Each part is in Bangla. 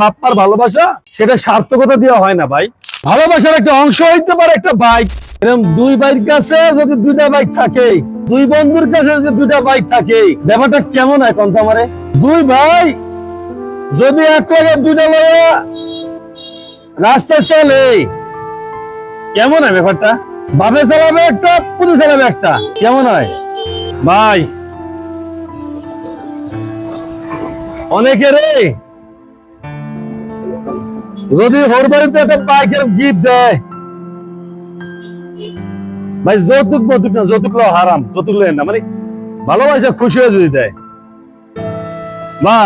বাপ্পার ভালোবাসা সেটা সার্থকতা দেওয়া হয় না ভাই। ভালোবাসার একটা অংশ হইতে পারে একটা বাইক এরকম দুই বাইক কাছে যদি দুইটা বাইক থাকে, দুই বন্ধুর কাছে যদি দুইটা বাইক থাকে, ব্যাপারটা কেমন হয় কোন আমারে দুই ভাই যদি এক লাগে দুইটা লয়া রাস্তা চলে, কেমন হয় ব্যাপারটা? বাপে চালাবে একটা, পুঁতে চালাবে একটা, কেমন হয়? ভাই অনেকেরে যদি বাড়িতে একটা বাইকের গিফট দেয়, ভাই যৌতুক মতুক না, যৌতুক লো হারাম, যৌতুক লেন না মানে ভালোবাসা খুশি হয়ে যদি দেয়। বা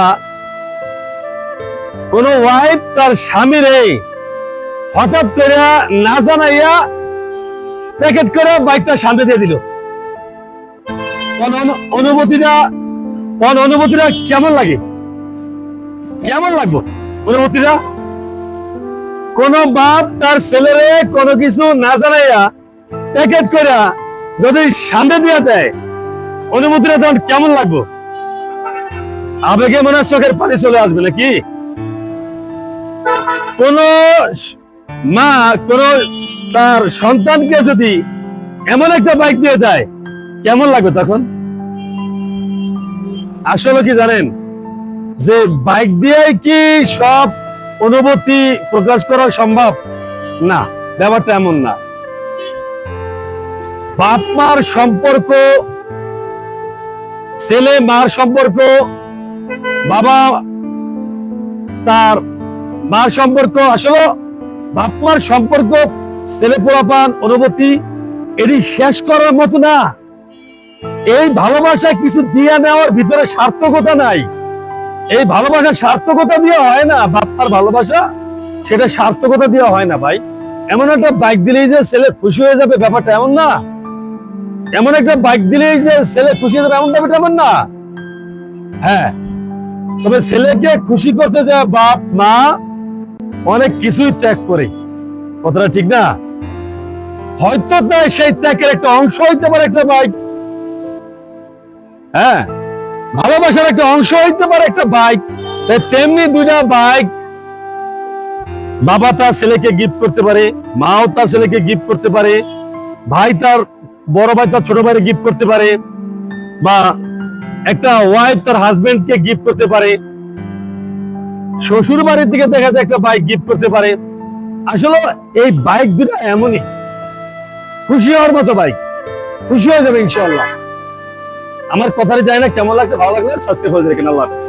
কোন ওয়াইফ তার স্বামীরে হঠাৎ করে না জানাইয়া প্যাকেট করে বাইকটা সামনে দিয়ে দিল। অনুভূতিটা অনুভূতিটা কেমন লাগে? কেমন লাগবো? অনুভূতিটা? কোন বাপ তার ছেলেরে কোনো কিছু না জানাইয়া প্যাকেট করে যদি সামনে দিয়ে দেয় অনুভূতিটা তখন কেমন লাগবো? আবেগে মনে চোখের পানি চলে আসবে নাকি? কোন মা কোন তার সন্তানকে যদি এমন একটা বাইক দিয়ে দেয়, কেমন লাগবে তখন? আসলে কি জানেন, যে বাইক দিয়ে কি সব অনুভূতি প্রকাশ করা সম্ভব? না, ব্যাপারটা এমন না। বাপ মার সম্পর্ক, ছেলে মার সম্পর্ক, বাবা তার মার সম্পর্ক, আসলে বাপ মার সম্পর্ক, ছেলে পোলাপান অনুভূতি, এটি শেষ করার মতো না। এই ভালোবাসা কিছু দিয়ে নেওয়ার ভিতরে সার্থকতা নাই। এই ভালোবাসা সার্থকতা দিয়ে হয় না, বাপ্পার ভালোবাসা, সেটা সার্থকতা দিয়ে হয় না ভাই। এমন একটা বাইক দিলেই যে ছেলে খুশি হয়ে যাবে, ব্যাপারটা এমন না। এমন একটা বাইক দিলেই যে ছেলে খুশি হয়ে যাবে, এমন ব্যাপারটা এমন না। হ্যাঁ তবে ছেলেকে খুশি করতে যায় বাপ, মা অনেক কিছুই ত্যাগ করে। কথাটা ঠিক না? হয়তো তাই সেই ত্যাগের একটা অংশ হইতে পারে একটা বাইক হ্যাঁ ভালোবাসার একটা অংশ হইতে পারে একটা বাইক তেমনি দুইটা বাইক বাবা তার ছেলেকে গিফট করতে পারে, মাও তার ছেলেকে গিফট করতে পারে, ভাই তার বড় ভাই তার ছোট ভাইকে গিফট করতে পারে, বা একটা ওয়াইফ তার হাজবেন্ডকে গিফট করতে পারে। শ্বশুর বাড়ির দিকে দেখা যায় একটা বাইক গিফট করতে পারে। আসলে এই বাইক দুটো এমনই। খুশি হওয়ার মতো বাইক খুশি হয়ে যাবে ইনশাআল্লাহ। আমার কথাটা জানি না কেমন লাগছে ভালো লাগলে সাবস্ক্রাইব করে দেখেন আল্লাহ হাফেজ।